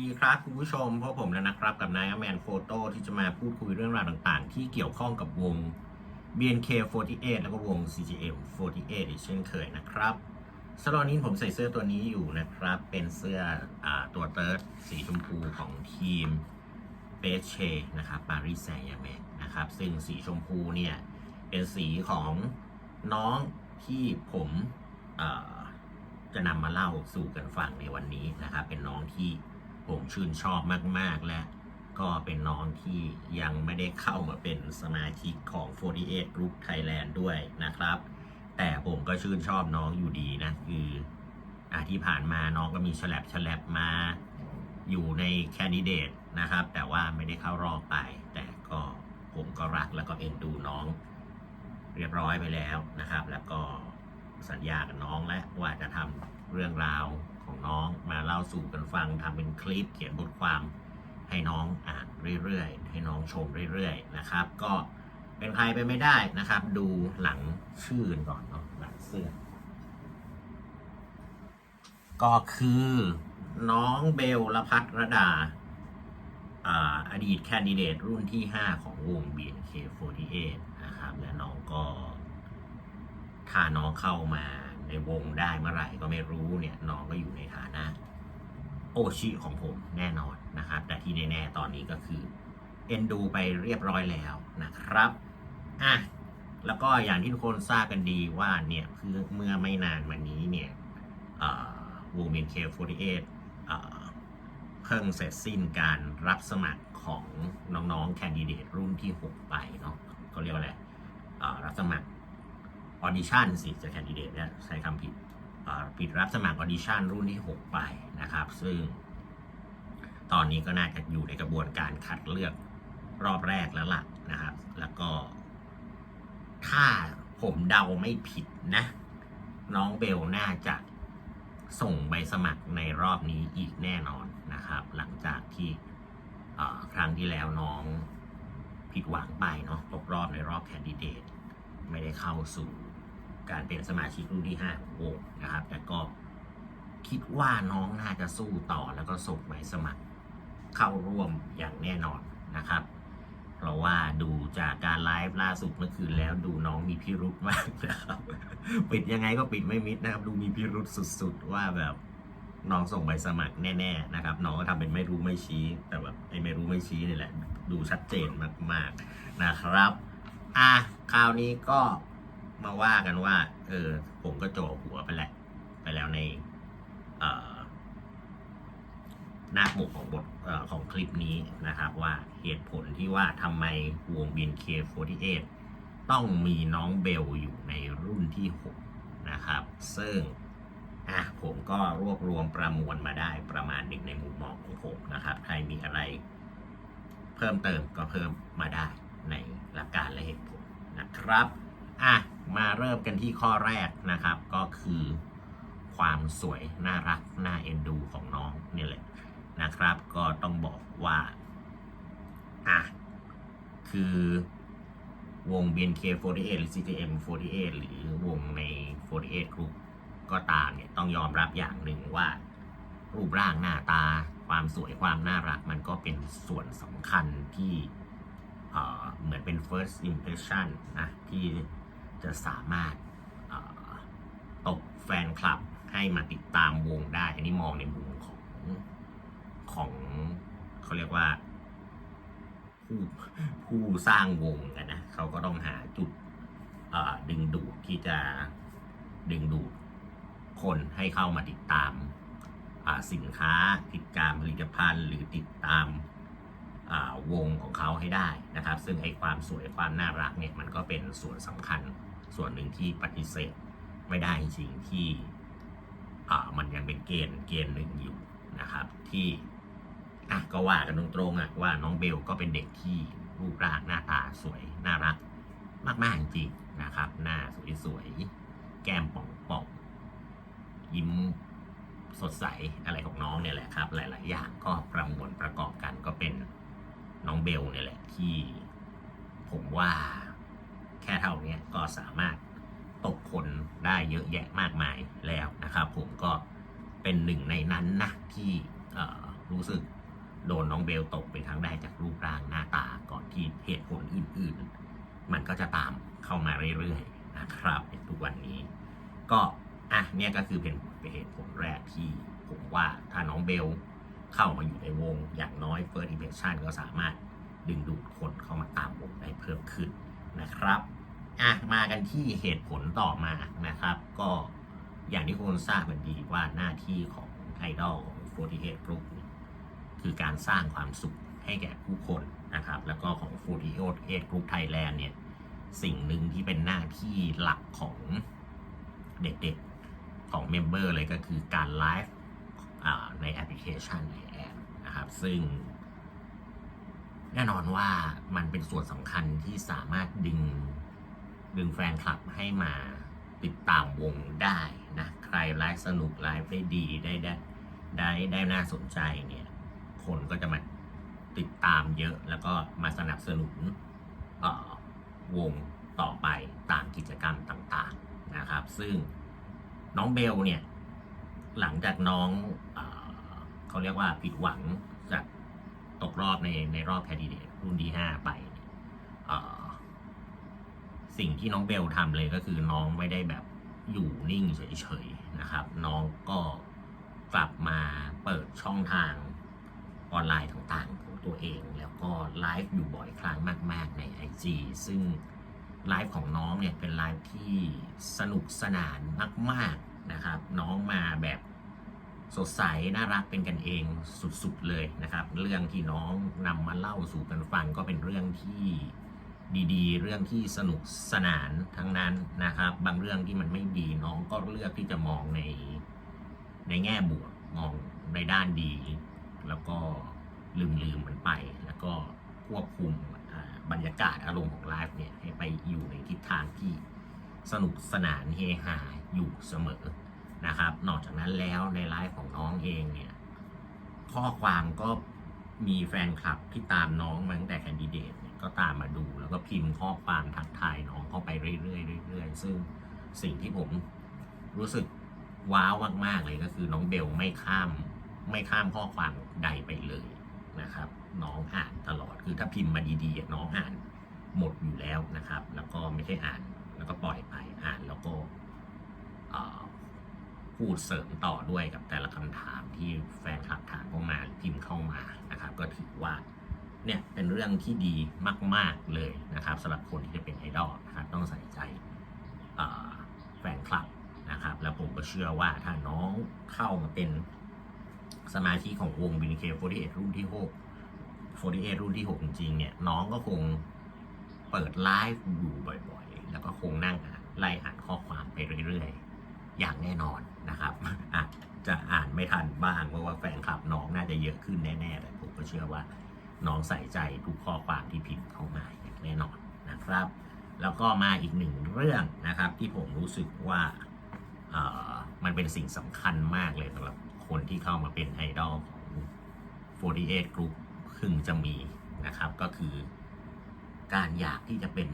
ดีครับคุณผู้ชมพบผมแล้วนะครับกับนายแมนโฟโต้ที่จะมาพูดคุยเรื่องราวต่างๆ ที่เกี่ยวข้องกับวง BNK48 แล้วก็วง CGM48 อีกเช่นเคยนะครับสำหรับวันนี้ผมใส่เสื้อตัวนี้อยู่นะครับ เป็นเสื้ออตัวเติร์ดสีชมพูของทีมเปเชนะครับปารีสแซงต์แยร์แมงนะครับ ซึ่งสีชมพูเนี่ย เป็นสีของน้องที่ผมจะนำมาเล่าสู่กันฟังในวันนี้นะครับ เป็นน้องที่ ผมชื่นชอบมาก ๆ และก็เป็นน้องที่ยังไม่ได้เข้ามาเป็นสมาชิกของ 48 Group Thailand ด้วยนะครับ แต่ผมก็ชื่นชอบน้องอยู่ดีนะ คืออาที่ผ่านมาน้องก็มีฉลับฉลับมาอยู่ในแคนดิเดตนะครับ แต่ว่าไม่ได้เข้ารอบไป แต่ก็ผมก็รักแล้วก็เอ็นดูน้องเรียบร้อยไปแล้วนะครับ แล้วก็สัญญากับน้องแล้วว่าจะทำเรื่องราว ของน้องมาเล่าสู่กันฟังทำเป็นคลิปเขียนบทความให้น้องอ่านเรื่อยๆ ให้น้องชมเรื่อยๆนะครับ ก็เป็นใครไปไม่ได้นะครับ ดูหลังชื่อกันก่อนเนาะหลังเสื้อ ก็คือน้องเบลละพัทรดาอ่าอดีตแคนดิเดตรุ่นที่ 5 ของวง BNK48 นะครับ และน้องก็ถ้าน้องเข้ามา ในวงได้เมื่อไหร่ก็ไม่รู้เนี่ยน้องก็อยู่ในฐานะโอชิของผมแน่นอนนะครับ แต่ที่แน่ๆตอนนี้ก็คือเอ็นดูไปเรียบร้อยแล้วนะครับอะแล้วก็อย่างที่ทุกคนทราบกันดีว่าเนี่ยคือเมื่อไม่นานมานี้เนี่ยเอ่อวง BNK48 เอ่อเพิ่งเสร็จสิ้นการรับสมัครของน้องๆแคนดิเดตรุ่นที่ 6 ไปเนาะก็เรียกว่าอะไรรับสมัคร ออดิชั่นสิจะแคนดิเดตเนี่ยใช้คำผิดเอ่อผิดรับสมัครออดิชั่นรุ่นที่ 6 ไปนะครับ ซึ่ง ตอนนี้ก็น่าจะอยู่ในกระบวนการคัดเลือกรอบแรกแล้วล่ะนะครับ แล้วก็ ถ้าผมเดาไม่ผิดนะ น้องเบลน่าจะส่งใบสมัครในรอบนี้อีกแน่นอนนะครับ หลังจากที่ครั้งที่แล้วน้องผิดหวังไปเนาะตกรอบในรอบแคนดิเดต ไม่ได้เข้าสู่ การเป็นสมาชิกรุ่นที่5ของวงนะครับ แต่ก็คิดว่าน้องน่าจะสู้ต่อแล้วก็ส่งใบสมัครเข้าร่วมอย่างแน่นอนนะครับ เพราะว่าดูจากการไลฟ์ล่าสุดเมื่อคืนแล้วดูน้องมีพิรุธมากนะครับ ปิดยังไงก็ปิดไม่มิดนะครับ ดูมีพิรุธสุดๆว่าแบบน้องส่งใบสมัครแน่ ๆ นะครับ น้องก็ทำเป็นไม่รู้ไม่ชี้ แต่แบบไอ้ไม่รู้ไม่ชี้นี่แหละ ดูชัดเจนมากๆนะครับ อะคราวนี้ก็ มาว่ากันว่า เออ ผมก็โจหัวไปแหละ ไปแล้วใน เอ่อหน้าปกของบทออของคลิปนี้นะครับ ว่าเหตุผลที่ว่าทำไมวง BNK48 ต้องมีน้องเบลอยู่ในรุ่นที่ 6 นะครับ ซึ่งอะผมก็รวบรวมประมวลมาได้ประมาณหนึ่งในมุมมองของผมนะครับ ใครมีอะไร เพิ่มเติมก็เพิ่มมาได้ในหลักการและเหตุผลนะครับ อะ มาเริ่มกันที่ข้อแรกนะครับ ก็คือความสวยน่ารักน่าเอ็นดูของน้องนี่แหละนะครับ ก็ต้องบอกว่าอะคือวง BNK48 หรือ CGM48 หรือวงใน 48 Group ก็ตามเนี่ยต้องยอมรับอย่างหนึ่งว่า รูปร่างหน้าตา ความสวยความน่ารักมันก็เป็นส่วนสำคัญที่เเหมือนเป็น first impression นะที่ จะสามารถตกแฟนคลับให้มาติดตามวงได้ อันนี้มองในมุมของของเขาเรียกว่า ผู้ผู้สร้างวงกันนะเขาก็ต้องหาจุดดึงดูดที่จะดึงดูดคนให้เข้ามาติดตามสินค้าติดตามผลิตภัณฑ์หรือติดตามวงของเขาให้ได้นะครับ ซึ่งไอ้ความสวยความน่ารักเนี่ยมันก็เป็นส่วนสำคัญ ส่วนหนึ่งที่ปฏิเสธไม่ได้จริงๆที่มันยังเป็นเกณฑ์เกณฑ์หนึ่งอยู่นะครับ ที่อะก็ว่ากันตรงๆอะว่าน้องเบลก็เป็นเด็กที่รูปร่างหน้าตาสวยน่ารักมากๆจริงๆนะครับ หน้าสวยๆแก้มป่องๆยิ้มสดใสอะไรของน้องเนี่ยแหละครับ หลายๆ อย่างก็ประมวลประกอบกันก็เป็นน้องเบลเนี่ยแหละที่ผมว่า แค่เท่านี้ก็สามารถตกคนได้เยอะแยะมากมายแล้วนะครับ ผมก็เป็นหนึ่งในนั้นนะที่รู้สึกโดนน้องเบลตกไปทั้งได้จากรูปร่างหน้าตาก่อนที่เหตุผลอื่นๆ มันก็จะตามเข้ามาเรื่อยๆนะครับในทุกวันนี้ ก็อะเนี่ยก็คือเป็นเป็นเหตุผลแรกที่ผมว่าถ้าน้องเบลเข้ามาอยู่ในวงอย่างน้อย First Impression ก็สามารถดึงดูดคนเข้ามาตามวงได้เพิ่มขึ้นนะครับ อะมากันที่เหตุผลต่อมานะครับ ก็อย่างที่คุณทราบกันดีว่าหน้าที่ของไอดอลของ48 Group เนี่ยคือการสร้างความสุขให้แก่ผู้คนนะครับ แล้วก็ของ48 Group Thailand เนี่ยสิ่งหนึ่งที่เป็นหน้าที่หลักของเด็กๆของเมมเบอร์เลยก็คือการไลฟ์ในแอปพลิเคชันในแอปนะครับ ซึ่ง แน่นอนว่ามันเป็นส่วนสำคัญที่สามารถดึง ดึงแฟนคลับให้มาติดตามวงได้นะใครไลฟ์สนุกไลฟ์ได้ดีได้ได้ได้ได้น่าสนใจเนี่ยคนก็จะมาติดตามเยอะแล้วก็มาสนับสนุนวงต่อไปตามกิจกรรมต่างๆนะครับ ซึ่งน้องเบลเนี่ยหลังจากน้องเอเขาเรียกว่าผิดหวังจากตกรอบในในรอบแคนดิเดตรุ่นที่ห้าไป สิ่งที่น้องเบลทำเลยก็คือน้องไม่ได้แบบอยู่นิ่งเฉยๆนะครับ น้องก็กลับมาเปิดช่องทางออนไลน์ต่างๆของตัวเอง แล้วก็ไลฟ์อยู่บ่อยครั้งมาก ๆ ใน IG ซึ่งไลฟ์ของน้องเนี่ยเป็นไลฟ์ที่สนุกสนานมาก ๆนะครับ น้องมาแบบสดใสน่ารักเป็นกันเองสุดๆเลยนะครับ เรื่องที่น้องนำมาเล่าสู่กันฟังก็เป็นเรื่องที่ ดีๆ เรื่องที่สนุกสนานทั้งนั้นนะครับ บางเรื่องที่มันไม่ดีน้องก็เลือกที่จะมองในในแง่บวกมองในด้านดี แล้วก็ลืมลืมๆมันไป แล้วก็ควบคุมบรรยากาศอารมณ์ของไลฟ์เนี่ยให้ไปอยู่ในทิศทางที่สนุกสนานเฮฮาอยู่เสมอนะครับ นอกจากนั้นแล้วในไลฟ์ของน้องเองเนี่ยข้อความก็มีแฟนคลับที่ตามน้องมาตั้งแต่แคนดิเดต ก็ตามมาดู แล้วก็พิมพ์ข้อความทักทายน้องเข้าไปเรื่อยๆเรื่อยๆซึ่งสิ่งที่ผมรู้สึกว้าวมากๆเลยก็คือน้องเบลไม่ข้ามไม่ข้ามข้อความใดไปเลยนะครับ น้องอ่านตลอดคือถ้าพิมพ์มาดีๆน้องอ่านหมดอยู่แล้วนะครับ แล้วก็ไม่ใช่อ่านแล้วก็ปล่อยไปอ่านแล้วก็พูดเสริมต่อด้วยกับแต่ละคำถามที่แฟนคลับถามเข้ามาหรือพิมพ์เข้ามานะครับ ก็ถือว่า เนี่ยเป็นเรื่องที่ดีมาก ๆเลยนะครับสำหรับคนที่จะเป็นไอดอลนะครับต้องใส่ใจแฟนคลับนะครับ แล้วผมก็เชื่อว่าถ้าน้องเข้ามาเป็นสมาชิกของวง BNK48 รุ่นที่6 48รุ่นที่ 6 จริงๆเนี่ย น้องก็คงเปิดไลฟ์อยู่บ่อยๆ แล้วก็คงนั่งอ่านไล่อ่านข้อความไปเรื่อยๆ อย่างแน่นอนนะครับอาจจะอ่านไม่ทันบ้างเพราะว่าแฟนคลับน้องน่าจะเยอะขึ้นแน่ๆแต่ผมก็เชื่อว่า น้องใส่ใจทุกข้อความที่พิมพ์เข้ามาอย่างแน่นอนนะครับ แล้วก็มาอีกหนึ่งเรื่องนะครับ ที่ผมรู้สึกว่ามันเป็นสิ่งสำคัญมากเลยสำหรับคนที่เข้ามาเป็นไอดอลของ48 Group คึงจะมีนะครับก็คือการอยากที่จะเป็น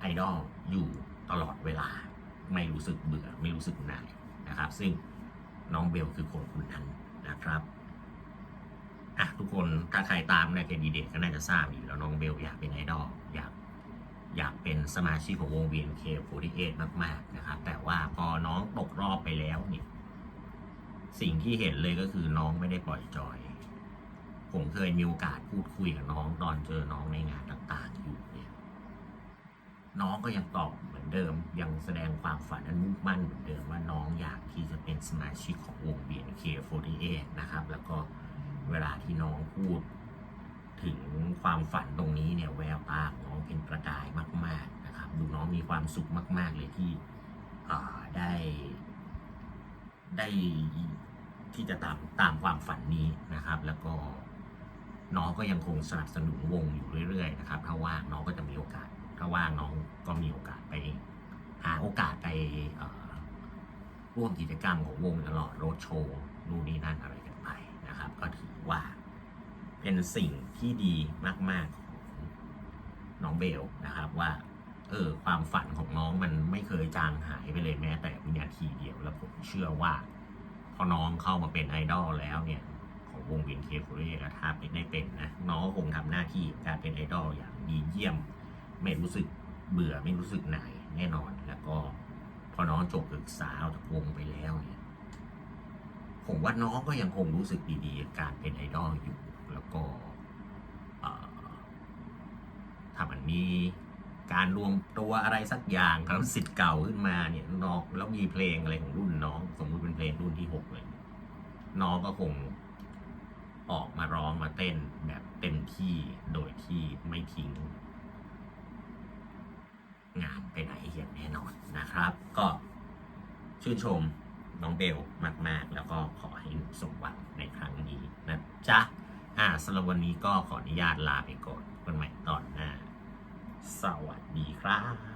ไอดอลอยู่ตลอดเวลา ไม่รู้สึกเบื่อไม่รู้สึกหน่ายนะครับ ซึ่งน้องเบลคือคนคนนั้นนะครับ อะทุกคนถ้าใครตามในแคนดิเดตก็น่าจะทราบอยู่แล้วน้องเบลอยากเป็นไอดอลอยากอยากเป็นสมาชิกของวง BNK48 มากๆนะครับ แต่ว่าพอน้องตกรอบไปแล้วเนี่ย สิ่งที่เห็นเลยก็คือน้องไม่ได้ปล่อยจอย ผมเคยมีโอกาสพูดคุยกับน้องตอนเจอน้องในงานต่างๆอยู่เนี่ยน้องก็ยังตอบเหมือนเดิม ยังแสดงความฝันอันมุ่งมั่นเหมือนเดิมว่าน้องอยากที่จะเป็นสมาชิกของวง BNK48 นะครับ แล้วก็ เวลาที่น้องพูด ถึงความฝันตรงนี้เนี่ยแววตาของน้องเป็นประกายมาก ๆนะครับ ดูน้องมีความสุขมาก ๆ เลยที่ได้ได้ที่จะตามตามความฝันนี้นะครับ แล้วก็น้องก็ยังคงสนับสนุนวงอยู่เรื่อยๆนะครับถ้าว่างน้องก็จะมีโอกาส ถ้าว่างน้องก็มีโอกาสไป หาโอกาสไปร่วมกิจกรรมของวงตลอดโรดโชว์นู่นนี่นั่นอะไรกันไปนะครับ ก็ถือ เป็นสิ่งที่ดีมาก ๆ น้องเบลนะครับว่า เออ ความฝันของน้องมันไม่เคยจางหายไปเลยแม้แต่วินาทีเดียว แล้วผมเชื่อว่า พอน้องเข้ามาเป็นไอดอลแล้วเนี่ย ของวงเวียนเคโฟเรถ้าเป็นได้เป็นนะน้องก็คงทำหน้าที่การเป็นไอดอลอย่างดีเยี่ยม ไม่รู้สึกเบื่อไม่รู้สึกหน่ายแน่นอนแล้วก็พอน้องจบศึกษาออกจากวงไปแล้วเนี่ยผมว่าน้องก็ยังคงรู้สึกดีๆ การเป็นไอดอลอยู่ แล้วก็ถ้ามันมีการรวมตัวอะไรสักอย่างครับสิทธิ์เก่าขึ้นมาเนี่ยน้องแล้วมีเพลงอะไรของรุ่นน้อง สมมติเป็นเพลงรุ่นที่หกเลยน้องก็คงออกมาร้องมาเต้นแบบเต็มที่โดยที่ไม่ทิ้ง งานไปไหนอย่างแน่นอนนะครับ ก็ชื่นชมน้องเบลมาก ๆ แล้วก็ขอให้สมหวังในครั้งนี้นะจ๊ะ อ่าสำหรับวันนี้ก็ขออนุญาตลาไปก่อนกันใหม่ตอนหน้า สวัสดีครับ